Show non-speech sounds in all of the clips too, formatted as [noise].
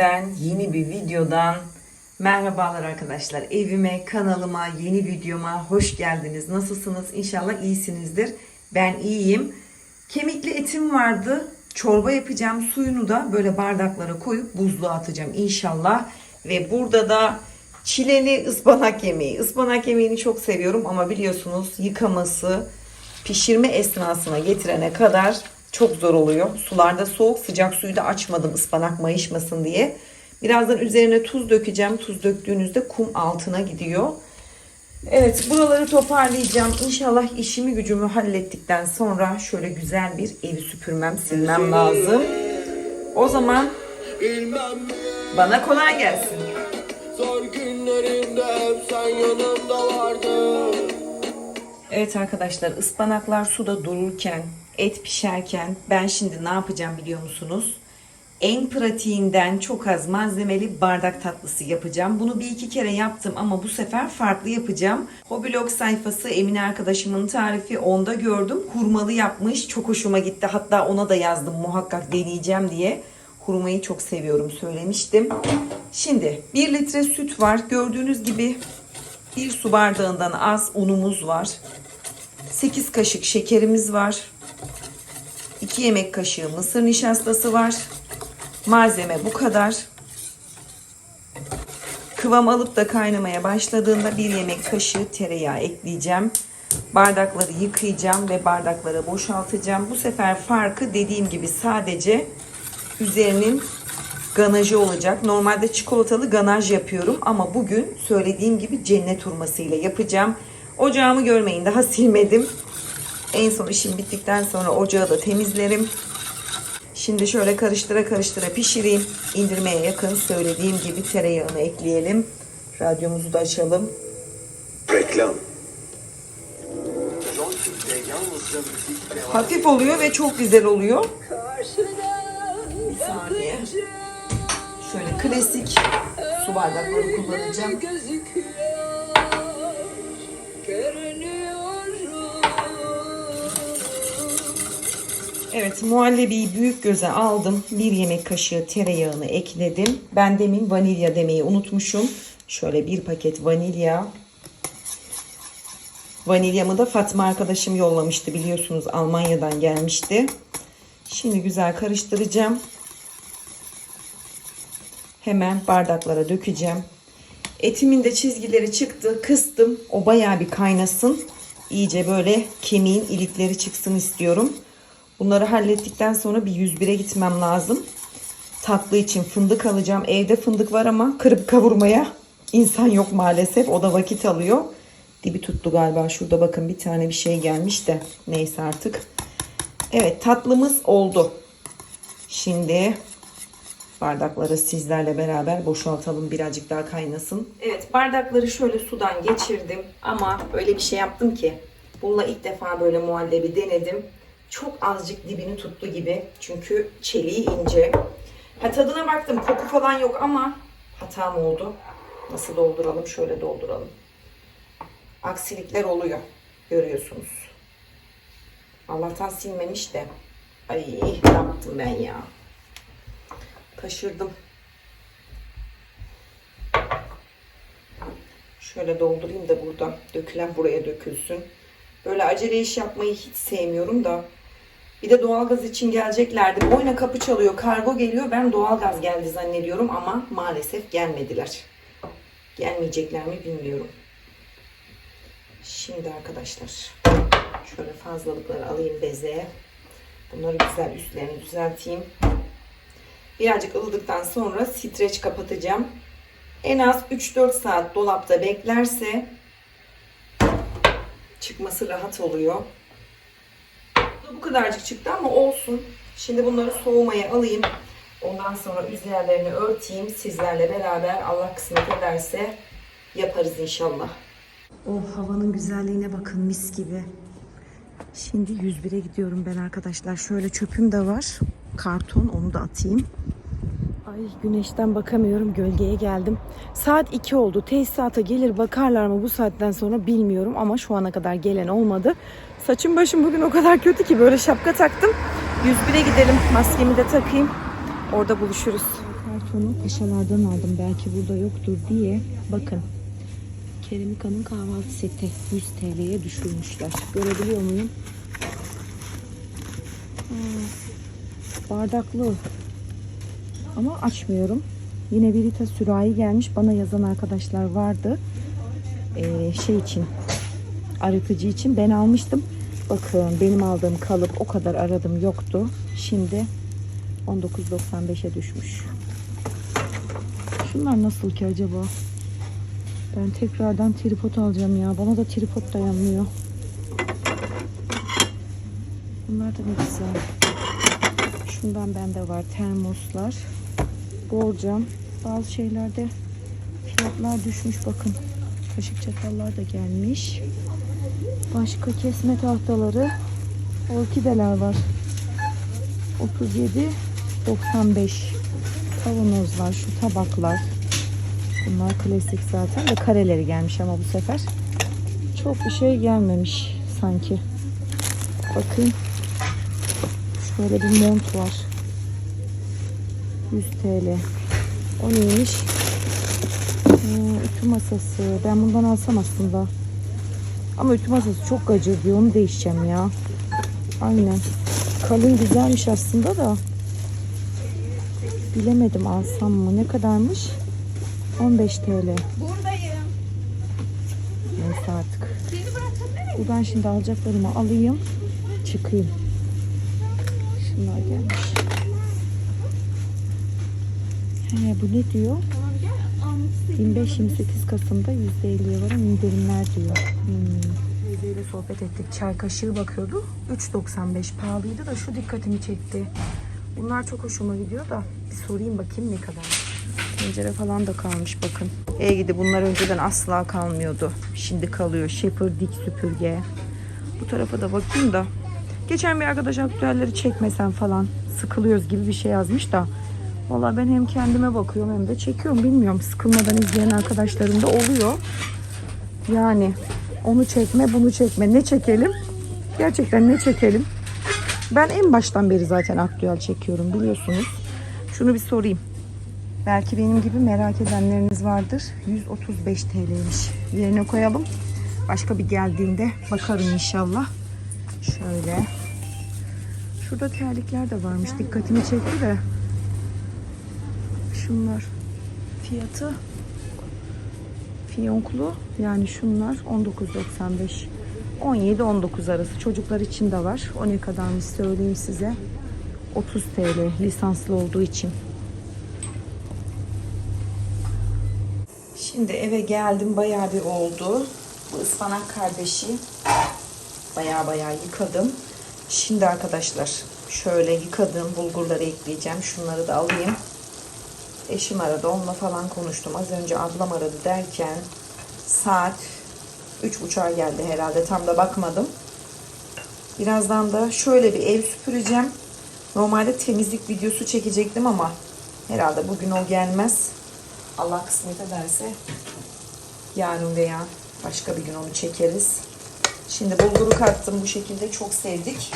günden, yeni bir videodan merhabalar arkadaşlar. Evime, kanalıma, yeni videoma hoş geldiniz. Nasılsınız? İnşallah iyisinizdir. Ben iyiyim. Kemikli etim vardı. Çorba yapacağım. Suyunu da böyle bardaklara koyup buzluğa atacağım inşallah. Ve burada da çileli ıspanak yemeği. Ispanak yemeğini çok seviyorum ama biliyorsunuz yıkaması, pişirme esnasına getirene kadar çok zor oluyor. Sularda soğuk, sıcak suyu da açmadım ıspanak mayışmasın diye. Birazdan üzerine tuz dökeceğim. Tuz döktüğünüzde kum altına gidiyor. Evet buraları toparlayacağım. İnşallah işimi gücümü hallettikten sonra şöyle güzel bir evi süpürmem, silmem lazım. O zaman bana kolay gelsin. Zor günlerimde hep sen yanımda vardın Evet arkadaşlar ıspanaklar suda dururken, et pişerken ben şimdi ne yapacağım biliyor musunuz? En pratiğinden çok az malzemeli bardak tatlısı yapacağım. Bunu bir iki kere yaptım ama bu sefer farklı yapacağım. Hobilog sayfası Emine arkadaşımın tarifi onda gördüm. Hurmalı yapmış. Çok hoşuma gitti. Hatta ona da yazdım muhakkak deneyeceğim diye. Hurmayı çok seviyorum söylemiştim. Şimdi 1 litre süt var. Gördüğünüz gibi bir su bardağından az unumuz var. 8 kaşık şekerimiz var. 2 yemek kaşığı mısır nişastası var. Malzeme bu kadar. Kıvam alıp da kaynamaya başladığında bir yemek kaşığı tereyağı ekleyeceğim. Bardakları yıkayacağım ve bardaklara boşaltacağım. Bu sefer farkı dediğim gibi sadece üzerinin ganajı olacak. Normalde çikolatalı ganaj yapıyorum ama bugün söylediğim gibi cennet hurması ile yapacağım. Ocağımı görmeyin daha silmedim. En son işim bittikten sonra ocağı da temizlerim. Şimdi şöyle karıştıra karıştıra pişireyim. İndirmeye yakın söylediğim gibi tereyağını ekleyelim. Radyomuzu da açalım. Reklam Hafif oluyor ve çok güzel oluyor. Bir saniye. Şöyle klasik su bardakları kullanacağım. Evet muhallebiyi büyük göze aldım. Bir yemek kaşığı tereyağını ekledim. Ben demin vanilya demeyi unutmuşum. Şöyle bir paket vanilya. Vanilyamı da Fatma arkadaşım yollamıştı biliyorsunuz Almanya'dan gelmişti. Şimdi güzel karıştıracağım. Hemen bardaklara dökeceğim. Etimin de çizgileri çıktı. Kıstım. O bayağı bir kaynasın. İyice böyle kemiğin ilikleri çıksın istiyorum. Bunları hallettikten sonra bir 101'e gitmem lazım. Tatlı için fındık alacağım. Evde fındık var ama kırıp kavurmaya insan yok maalesef. O da vakit alıyor. Dibi tuttu galiba. Şurada bakın bir tane bir şey gelmiş de. Neyse artık. Evet tatlımız oldu. Şimdi bardakları sizlerle beraber boşaltalım. Birazcık daha kaynasın. Evet bardakları şöyle sudan geçirdim. Ama öyle bir şey yaptım ki. Bununla ilk defa böyle muhallebi denedim. Çok azıcık dibini tuttu gibi. Çünkü çeliği ince. Ha, tadına baktım. Koku falan yok ama hatam oldu. Nasıl dolduralım? Şöyle dolduralım. Aksilikler oluyor. Görüyorsunuz. Allah'tan silmemiş de. Ay ne yaptım ben ya. Taşırdım. Şöyle doldurayım da burada. Dökülen buraya dökülsün. Böyle acele iş yapmayı hiç sevmiyorum da. Bir de doğalgaz için geleceklerdi. Boyna kapı çalıyor, kargo geliyor. Ben doğalgaz geldi zannediyorum ama maalesef gelmediler. Gelmeyecekler mi bilmiyorum. Şimdi arkadaşlar şöyle fazlalıkları alayım bezeye. Bunları güzel üstlerini düzelteyim. Birazcık ılıdıktan sonra streç kapatacağım. En az 3-4 saat dolapta beklerse çıkması rahat oluyor. Bu kadarcık çıktı ama olsun. Şimdi bunları soğumaya alayım. Ondan sonra üzerlerini örteyim. Sizlerle beraber Allah kısmet ederse yaparız inşallah. Oh havanın güzelliğine bakın mis gibi. Şimdi 101'e gidiyorum ben arkadaşlar. Şöyle çöpüm de var. Karton onu da atayım. Ay güneşten bakamıyorum. Gölgeye geldim. Saat 2 oldu. Tesisata gelir bakarlar mı bu saatten sonra bilmiyorum ama şu ana kadar gelen olmadı. Saçım başım bugün o kadar kötü ki böyle şapka taktım. 101'e gidelim. Maskemi de takayım. Orada buluşuruz. Kartonu paşalardan aldım. Belki burada yoktur diye. Bakın. Kerimika'nın kahvaltı seti 100 TL'ye düşürmüşler. Görebiliyor muyum? Aa, bardaklı. Ama açmıyorum. Yine Virita sürahi gelmiş. Bana yazan arkadaşlar vardı. Ee, şey için arıtıcı için ben almıştım. Bakın benim aldığım kalıp o kadar aradım yoktu. Şimdi 19.95'e düşmüş. Şunlar nasıl ki acaba? Ben tekrardan tripod alacağım ya. Bana da tripod dayanmıyor. Bunlar da ne güzel. Şundan bende var. Termoslar. Borcam. Bazı şeylerde fiyatlar düşmüş. Bakın. Kaşık çatallar da gelmiş. Başka kesme tahtaları. Orkideler var. 37 95 kavanozlar, şu tabaklar. Bunlar klasik zaten de kareleri gelmiş ama bu sefer çok bir şey gelmemiş sanki. Bakın şöyle bir mont var. 100 TL. O neymiş? Ee, ütü masası. Ben bundan alsam aslında. Ama ütü masası çok gacır diyor. Onu değişeceğim ya. Aynen. Kalın güzelmiş aslında da. Bilemedim alsam mı? Ne kadarmış? 15 TL. Buradayım. Neyse artık. Buradan şimdi alacaklarımı alayım. Çıkayım. Şunlar gelmiş. He, bu ne diyor? Tamam gel. Almışsın. 25-28 Kasım'da %50'ye varan indirimler diyor. Hmm. Teyzeyle sohbet ettik. Çay kaşığı bakıyordu. 3.95 pahalıydı da şu dikkatimi çekti. Bunlar çok hoşuma gidiyor da bir sorayım bakayım ne kadar. Tencere falan da kalmış bakın. E gidi bunlar önceden asla kalmıyordu. Şimdi kalıyor. Shepherd dik süpürge. Bu tarafa da bakayım da. Geçen bir arkadaş aktüelleri çekmesen falan sıkılıyoruz gibi bir şey yazmış da. Valla ben hem kendime bakıyorum hem de çekiyorum bilmiyorum. Sıkılmadan izleyen arkadaşlarım da oluyor. Yani onu çekme bunu çekme ne çekelim? Gerçekten ne çekelim? Ben en baştan beri zaten aktüel çekiyorum biliyorsunuz. Şunu bir sorayım. Belki benim gibi merak edenleriniz vardır. 135 TL'ymiş. Yerine koyalım. Başka bir geldiğinde bakarım inşallah. Şöyle. Şurada terlikler de varmış. Dikkatimi çekti de. Şunlar. Fiyatı fiyonklu yani şunlar 19.95 17-19 arası çocuklar için de var. O ne kadarmış söyleyeyim size. 30 TL lisanslı olduğu için. Şimdi eve geldim bayağı bir oldu. Bu ıspanak kardeşi bayağı bayağı yıkadım. Şimdi arkadaşlar şöyle yıkadığım bulgurları ekleyeceğim. Şunları da alayım. Eşim aradı onunla falan konuştum. Az önce ablam aradı derken saat 3.30'a geldi herhalde. Tam da bakmadım. Birazdan da şöyle bir ev süpüreceğim. Normalde temizlik videosu çekecektim ama herhalde bugün o gelmez. Allah kısmet ederse yarın veya başka bir gün onu çekeriz. Şimdi bulguru kattım bu şekilde çok sevdik.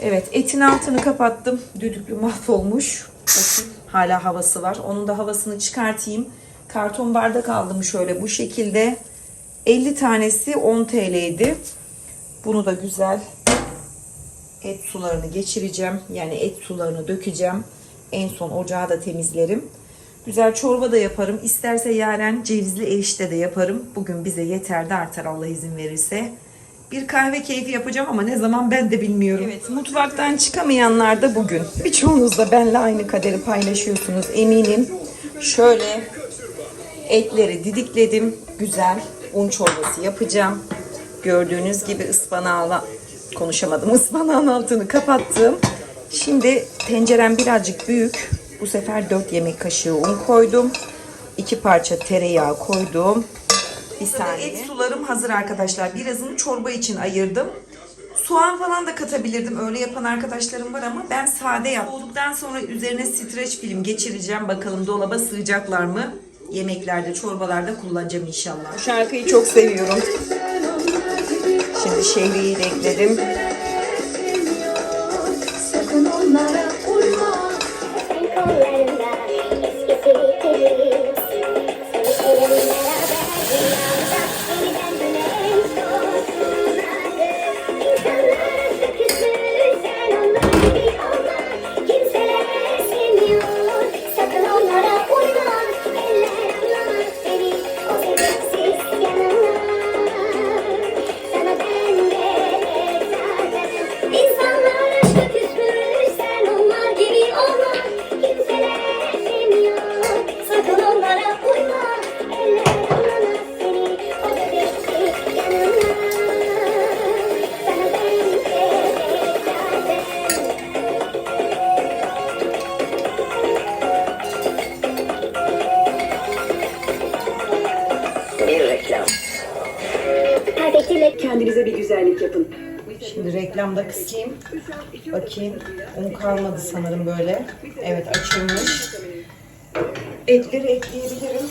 Evet etin altını kapattım. Düdüklü mahvolmuş. Bakın hala havası var. Onun da havasını çıkartayım. Karton bardak aldım şöyle bu şekilde. 50 tanesi 10 TL'ydi. Bunu da güzel et sularını geçireceğim. Yani et sularını dökeceğim. En son ocağı da temizlerim. Güzel çorba da yaparım. İsterse yaren cevizli erişte de yaparım. Bugün bize yeter de artar Allah izin verirse. Bir kahve keyfi yapacağım ama ne zaman ben de bilmiyorum. Evet mutfaktan çıkamayanlar da bugün. Birçoğunuz da benimle aynı kaderi paylaşıyorsunuz eminim. Şöyle etleri didikledim. Güzel un çorbası yapacağım. Gördüğünüz gibi ıspanağla konuşamadım. [laughs] Ispanağın altını kapattım. Şimdi tencerem birazcık büyük. Bu sefer 4 yemek kaşığı un koydum. 2 parça tereyağı koydum. Bir saniye. Et sularım hazır arkadaşlar. Birazını çorba için ayırdım. Soğan falan da katabilirdim. Öyle yapan arkadaşlarım var ama ben sade yaptım. Olduktan sonra üzerine streç film geçireceğim. Bakalım dolaba sığacaklar mı? Yemeklerde, çorbalarda kullanacağım inşallah. Şarkıyı çok seviyorum. Şimdi şehriyi de ekledim. Kendinize bir güzellik yapın. Şimdi reklamda kısayım. Bakayım. Un kalmadı sanırım böyle. Evet açılmış. Etleri ekleyebilirim.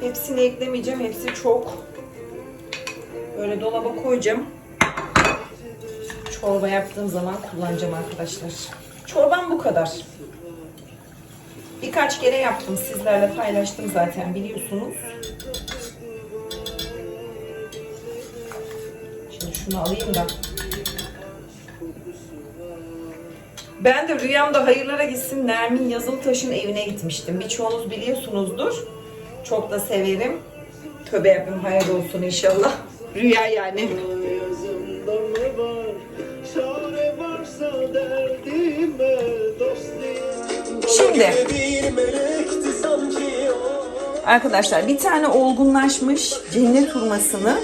Hepsini eklemeyeceğim. Hepsi çok. Böyle dolaba koyacağım. Çorba yaptığım zaman kullanacağım arkadaşlar. Çorbam bu kadar. Birkaç kere yaptım. Sizlerle paylaştım zaten biliyorsunuz. Şimdi şunu alayım da. Ben de rüyamda hayırlara gitsin Nermin Yazıltaş'ın evine gitmiştim. Birçoğunuz biliyorsunuzdur. Çok da severim. Tövbe yapayım hayal olsun inşallah. Rüya yani. Şimdi. Bir melekti sanki o. Arkadaşlar bir tane olgunlaşmış cennet hurmasını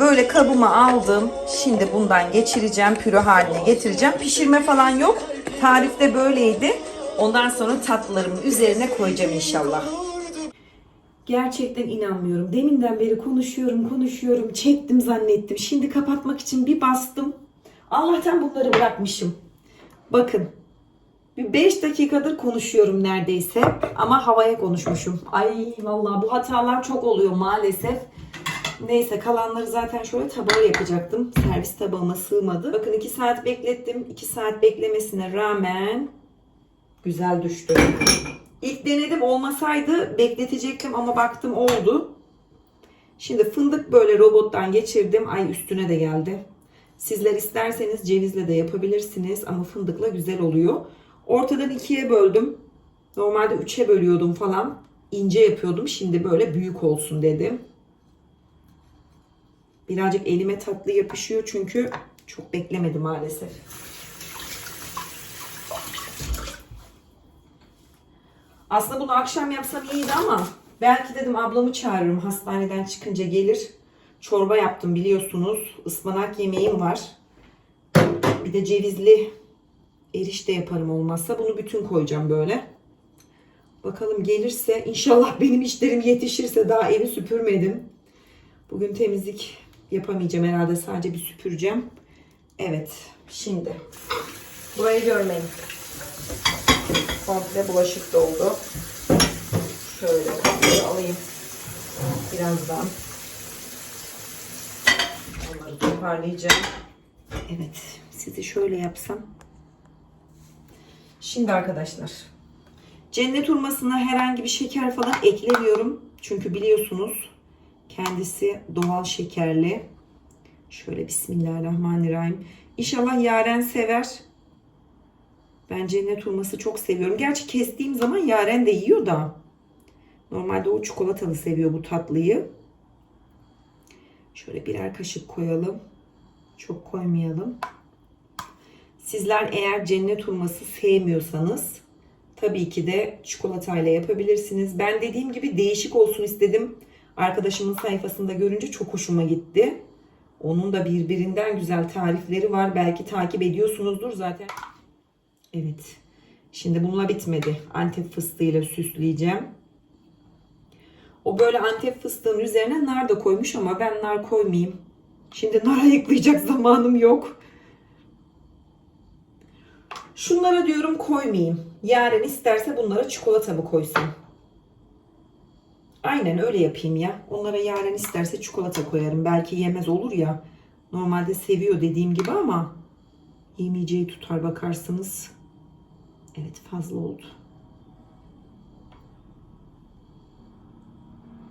böyle kabıma aldım. Şimdi bundan geçireceğim, püre haline getireceğim. Pişirme falan yok. Tarifte böyleydi. Ondan sonra tatlılarımın üzerine koyacağım inşallah. Gerçekten inanmıyorum. Deminden beri konuşuyorum, konuşuyorum. Çektim zannettim. Şimdi kapatmak için bir bastım. Allah'tan bunları bırakmışım. Bakın. Bir 5 dakikadır konuşuyorum neredeyse ama havaya konuşmuşum. Ay vallahi bu hatalar çok oluyor maalesef. Neyse kalanları zaten şöyle tabağa yapacaktım. Servis tabağıma sığmadı. Bakın 2 saat beklettim. 2 saat beklemesine rağmen güzel düştü. İlk denedim olmasaydı bekletecektim ama baktım oldu. Şimdi fındık böyle robottan geçirdim. Ay üstüne de geldi. Sizler isterseniz cevizle de yapabilirsiniz ama fındıkla güzel oluyor. Ortadan ikiye böldüm. Normalde üçe bölüyordum falan. İnce yapıyordum. Şimdi böyle büyük olsun dedim. Birazcık elime tatlı yapışıyor çünkü çok beklemedim maalesef. Aslında bunu akşam yapsam iyiydi ama belki dedim ablamı çağırırım hastaneden çıkınca gelir. Çorba yaptım biliyorsunuz. Ispanak yemeğim var. Bir de cevizli erişte yaparım olmazsa. Bunu bütün koyacağım böyle. Bakalım gelirse inşallah [laughs] benim işlerim yetişirse daha evi süpürmedim. Bugün temizlik yapamayacağım herhalde sadece bir süpüreceğim. Evet şimdi burayı görmeyin. Komple bulaşık doldu. Şöyle alayım. Birazdan. Onları toparlayacağım. Evet sizi şöyle yapsam. Şimdi arkadaşlar cennet hurmasına herhangi bir şeker falan eklemiyorum. Çünkü biliyorsunuz kendisi doğal şekerli. Şöyle Bismillahirrahmanirrahim. İnşallah Yaren sever. Ben cennet hurması çok seviyorum. Gerçi kestiğim zaman Yaren de yiyor da. Normalde o çikolatalı seviyor bu tatlıyı. Şöyle birer kaşık koyalım. Çok koymayalım. Sizler eğer cennet hurması sevmiyorsanız tabii ki de çikolatayla yapabilirsiniz. Ben dediğim gibi değişik olsun istedim. Arkadaşımın sayfasında görünce çok hoşuma gitti. Onun da birbirinden güzel tarifleri var. Belki takip ediyorsunuzdur zaten. Evet. Şimdi bununla bitmedi. Antep fıstığıyla süsleyeceğim. O böyle Antep fıstığının üzerine nar da koymuş ama ben nar koymayayım. Şimdi nar ayıklayacak [laughs] zamanım yok. Şunlara diyorum koymayayım. Yarın isterse bunlara çikolata mı koysam? Aynen öyle yapayım ya. Onlara yarın isterse çikolata koyarım. Belki yemez olur ya. Normalde seviyor dediğim gibi ama yemeyeceği tutar bakarsınız. Evet fazla oldu.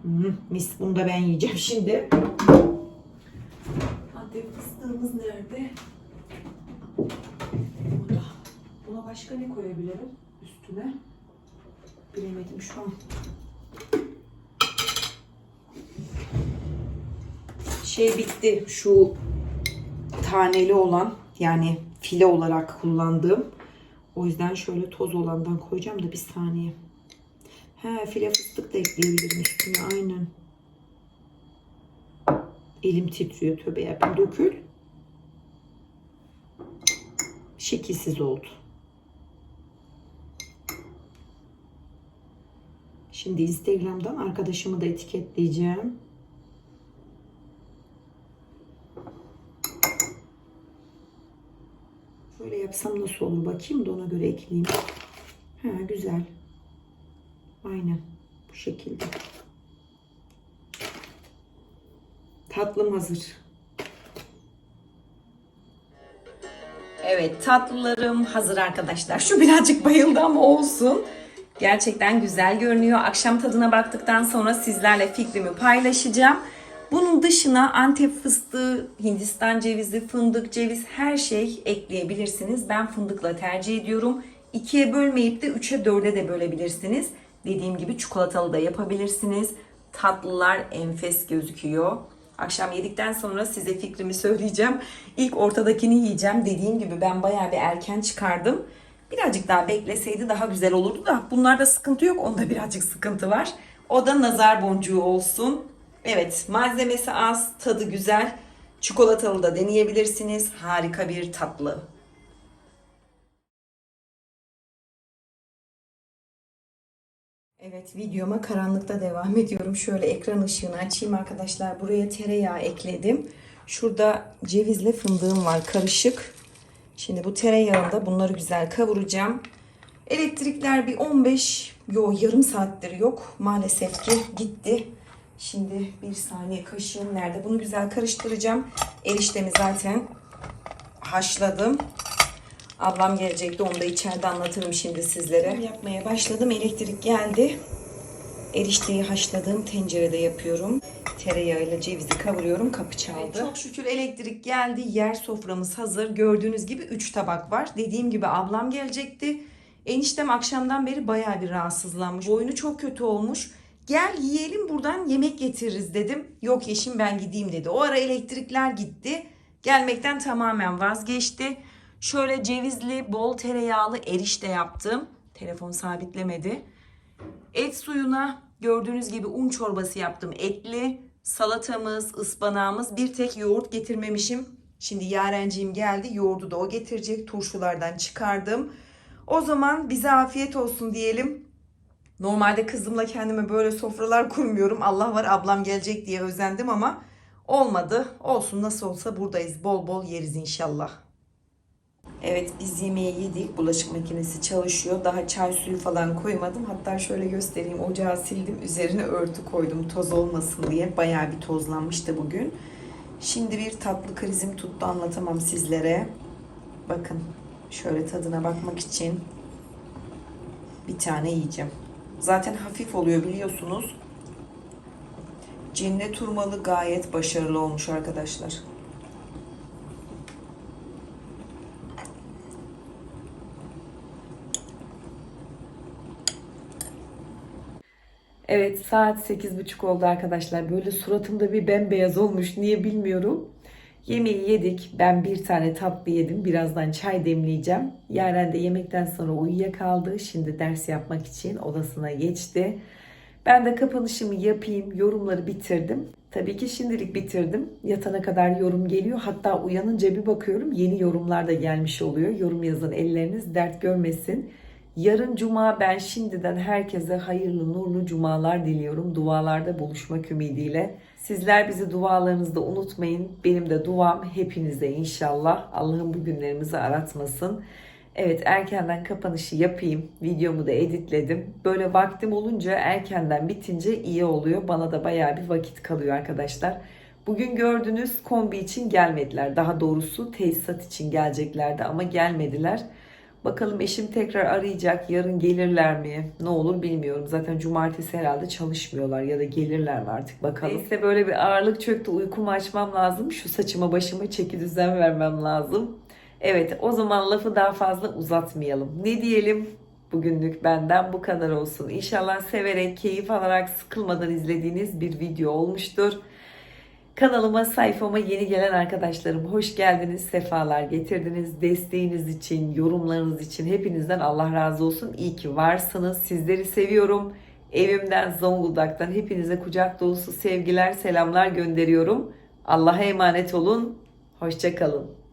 Hmm, mis bunu da ben yiyeceğim [laughs] şimdi. Antep fıstığımız nerede? Burada. Başka ne koyabilirim üstüne? Bilemedim şu an. Şey bitti şu taneli olan yani file olarak kullandığım. O yüzden şöyle toz olandan koyacağım da bir saniye. He file fıstık da ekleyebilirim üstüne aynen. Elim titriyor tövbe yapayım dökül. şekilsiz oldu. Şimdi Instagram'dan arkadaşımı da etiketleyeceğim. Şöyle yapsam nasıl olur bakayım da ona göre ekleyeyim. Ha güzel. Aynen bu şekilde. Tatlım hazır. Evet tatlılarım hazır arkadaşlar. Şu birazcık bayıldı ama olsun. Gerçekten güzel görünüyor. Akşam tadına baktıktan sonra sizlerle fikrimi paylaşacağım. Bunun dışına Antep fıstığı, Hindistan cevizi, fındık, ceviz her şey ekleyebilirsiniz. Ben fındıkla tercih ediyorum. İkiye bölmeyip de üçe dörde de bölebilirsiniz. Dediğim gibi çikolatalı da yapabilirsiniz. Tatlılar enfes gözüküyor. Akşam yedikten sonra size fikrimi söyleyeceğim. İlk ortadakini yiyeceğim. Dediğim gibi ben bayağı bir erken çıkardım. Birazcık daha bekleseydi daha güzel olurdu da bunlarda sıkıntı yok. Onda birazcık sıkıntı var. O da nazar boncuğu olsun. Evet malzemesi az, tadı güzel. Çikolatalı da deneyebilirsiniz. Harika bir tatlı. Evet videoma karanlıkta devam ediyorum. Şöyle ekran ışığını açayım arkadaşlar. Buraya tereyağı ekledim. Şurada cevizle fındığım var karışık. Şimdi bu tereyağında bunları güzel kavuracağım. Elektrikler bir 15 yo yarım saattir yok. Maalesef ki gitti. Şimdi bir saniye kaşığım nerede? Bunu güzel karıştıracağım. Eriştemi zaten haşladım. Ablam gelecekti. Onu da içeride anlatırım şimdi sizlere. Yapmaya başladım. Elektrik geldi. Erişteyi haşladığım tencerede yapıyorum. Tereyağıyla cevizi kavuruyorum. Kapı çaldı. Çok şükür elektrik geldi. Yer soframız hazır. Gördüğünüz gibi 3 tabak var. Dediğim gibi ablam gelecekti. Eniştem akşamdan beri bayağı bir rahatsızlanmış. Boynu çok kötü olmuş. Gel yiyelim buradan yemek getiririz dedim. Yok eşim ben gideyim dedi. O ara elektrikler gitti. Gelmekten tamamen vazgeçti. Şöyle cevizli, bol tereyağlı erişte yaptım. Telefon sabitlemedi. Et suyuna gördüğünüz gibi un çorbası yaptım. Etli, salatamız, ıspanağımız. Bir tek yoğurt getirmemişim. Şimdi Yarenciğim geldi. Yoğurdu da o getirecek. Turşulardan çıkardım. O zaman bize afiyet olsun diyelim. Normalde kızımla kendime böyle sofralar kurmuyorum. Allah var ablam gelecek diye özendim ama olmadı. Olsun nasıl olsa buradayız. Bol bol yeriz inşallah. Evet biz yemeği yedik. Bulaşık makinesi çalışıyor. Daha çay suyu falan koymadım. Hatta şöyle göstereyim. Ocağı sildim. Üzerine örtü koydum toz olmasın diye. Bayağı bir tozlanmıştı bugün. Şimdi bir tatlı krizim tuttu anlatamam sizlere. Bakın şöyle tadına bakmak için bir tane yiyeceğim. Zaten hafif oluyor biliyorsunuz. Cennet hurmalı gayet başarılı olmuş arkadaşlar. Evet saat 8.30 oldu arkadaşlar. Böyle suratımda bir bembeyaz olmuş. Niye bilmiyorum. Yemeği yedik. Ben bir tane tatlı yedim. Birazdan çay demleyeceğim. Yaren de yemekten sonra uyuyakaldı. Şimdi ders yapmak için odasına geçti. Ben de kapanışımı yapayım. Yorumları bitirdim. Tabii ki şimdilik bitirdim. Yatana kadar yorum geliyor. Hatta uyanınca bir bakıyorum yeni yorumlar da gelmiş oluyor. Yorum yazın elleriniz dert görmesin. Yarın cuma ben şimdiden herkese hayırlı nurlu cumalar diliyorum. Dualarda buluşmak ümidiyle. Sizler bizi dualarınızda unutmayın. Benim de duam hepinize inşallah. Allah'ın bu günlerimizi aratmasın. Evet erkenden kapanışı yapayım. Videomu da editledim. Böyle vaktim olunca erkenden bitince iyi oluyor. Bana da bayağı bir vakit kalıyor arkadaşlar. Bugün gördüğünüz kombi için gelmediler. Daha doğrusu tesisat için geleceklerdi ama gelmediler. Bakalım eşim tekrar arayacak. Yarın gelirler mi? Ne olur bilmiyorum. Zaten cumartesi herhalde çalışmıyorlar ya da gelirler mi artık bakalım. Neyse böyle bir ağırlık çöktü. Uykumu açmam lazım. Şu saçıma başıma çeki düzen vermem lazım. Evet o zaman lafı daha fazla uzatmayalım. Ne diyelim? Bugünlük benden bu kadar olsun. İnşallah severek, keyif alarak, sıkılmadan izlediğiniz bir video olmuştur. Kanalıma, sayfama yeni gelen arkadaşlarım hoş geldiniz, sefalar getirdiniz. Desteğiniz için, yorumlarınız için hepinizden Allah razı olsun. İyi ki varsınız. Sizleri seviyorum. Evimden, Zonguldak'tan hepinize kucak dolusu sevgiler, selamlar gönderiyorum. Allah'a emanet olun. Hoşçakalın.